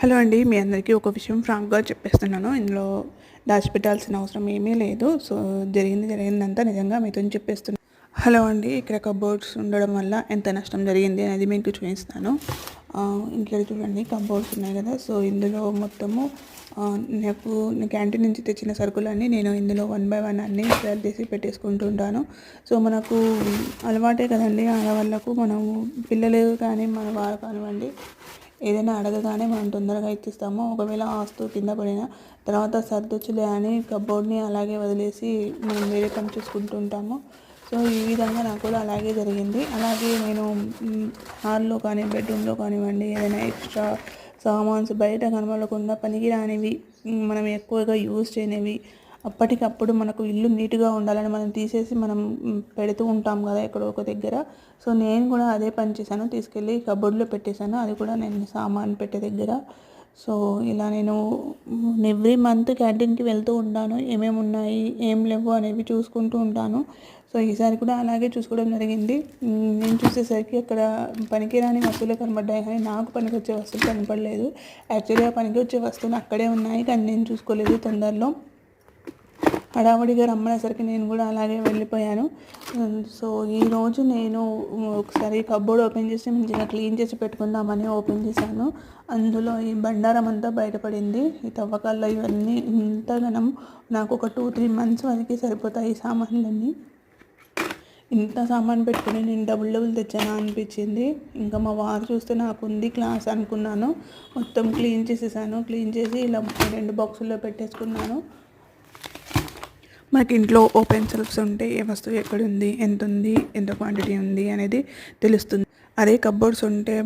Hello అండి మీ అందరికీ ఒక విషయం ఫ్రాంక్గా చెప్పేస్తున్నాను. ఇందులో దాచిపెట్టాల్సిన అవసరం ఏమీ లేదు. సో జరిగింది జరిగిందంతా నిజంగా మీతో చెప్పేస్తున్నాను హలో అండి ఇక్కడ కబోర్డ్స్ ఉండడం వల్ల ఎంత నష్టం జరిగింది అనేది మీకు చూపిస్తాను. ఇంట్లో చూడండి కబోర్డ్స్ ఉన్నాయి కదా. సో ఇందులో మొత్తము నాకు క్యాంటీన్ నుంచి తెచ్చిన సరుకులన్నీ నేను ఇందులో వన్ బై వన్ అన్నీ తయారు చేసి పెట్టేసుకుంటుంటాను. సో మనకు అలవాటే కదండి. ఆడవాళ్ళకు మనము పిల్లలు కానీ మన వారు కానివ్వండి ఏదైనా అడగగానే మనం తొందరగా ఇచ్చిస్తాము ఒకవేళ ఆస్తు కింద పడిన తర్వాత సర్దొచ్చులే అని కబోర్డ్ని అలాగే వదిలేసి మనం వేరే పని చూసుకుంటూ ఉంటాము. సో ఈ విధంగా నాకు కూడా అలాగే జరిగింది. అలాగే నేను హాల్లో కానీ బెడ్రూమ్లో కానివ్వండి ఏదైనా ఎక్స్ట్రా సామాన్స్ బయట కనబడకుండా పనికి రానివి మనం ఎక్కువగా యూజ్ చేయనివి అప్పటికప్పుడు మనకు ఇల్లు నీట్గా ఉండాలని మనం తీసేసి మనం పెడుతూ ఉంటాం కదా ఎక్కడో ఒక దగ్గర. సో నేను కూడా అదే పని చేశాను. తీసుకెళ్ళి కబోర్డ్లో పెట్టేశాను. అది కూడా నేను సామాన్ పెట్టే దగ్గర. సో ఇలా నేను ఎవ్రీ మంత్ క్యాంటీన్కి వెళ్తూ ఉంటాను. ఏమేమి ఉన్నాయి ఏం లేవు అనేవి చూసుకుంటూ ఉంటాను. సో ఈసారి కూడా అలాగే చూసుకోవడం జరిగింది. నేను చూసేసరికి అక్కడ పనికిరాని వస్తువులు కనబడ్డాయి. కానీ నాకు పనికి వచ్చే వస్తువులు కనపడలేదు. యాక్చువల్గా పనికి వచ్చే వస్తువులు అక్కడే ఉన్నాయి. కానీ నేను చూసుకోలేదు తొందరలో. హడావుడిగా రమ్మనేసరికి నేను కూడా అలాగే వెళ్ళిపోయాను. సో ఈరోజు నేను ఒకసారి కబ్బోర్డ్ ఓపెన్ చేసి మంచిగా క్లీన్ చేసి పెట్టుకుందామని ఓపెన్ చేశాను. అందులో ఈ బండారం అంతా బయటపడింది. ఈ తవ్వకాల్లో ఇవన్నీ ఇంతగానం నాకు ఒక టూ త్రీ మంత్స్ వరకు సరిపోతాయి ఈ సామాన్లన్నీ. ఇంత సామాన్ పెట్టుకుని నేను డబుల్ డబుల్ తెచ్చానా అనిపించింది. ఇంకా మా వారు చూస్తే నాకు ఉంది క్లాస్ అనుకున్నాను. మొత్తం క్లీన్ చేసేసాను. క్లీన్ చేసి ఇలా రెండు బాక్సుల్లో పెట్టేసుకున్నాను. మనకి ఇంట్లో ఓపెన్ సెల్ఫ్స్ ఉంటే ఏ వస్తువు ఎక్కడ ఉంది ఎంత ఉంది ఎంత క్వాంటిటీ ఉంది అనేది తెలుస్తుంది. అదే కబోర్డ్స్ ఉంటే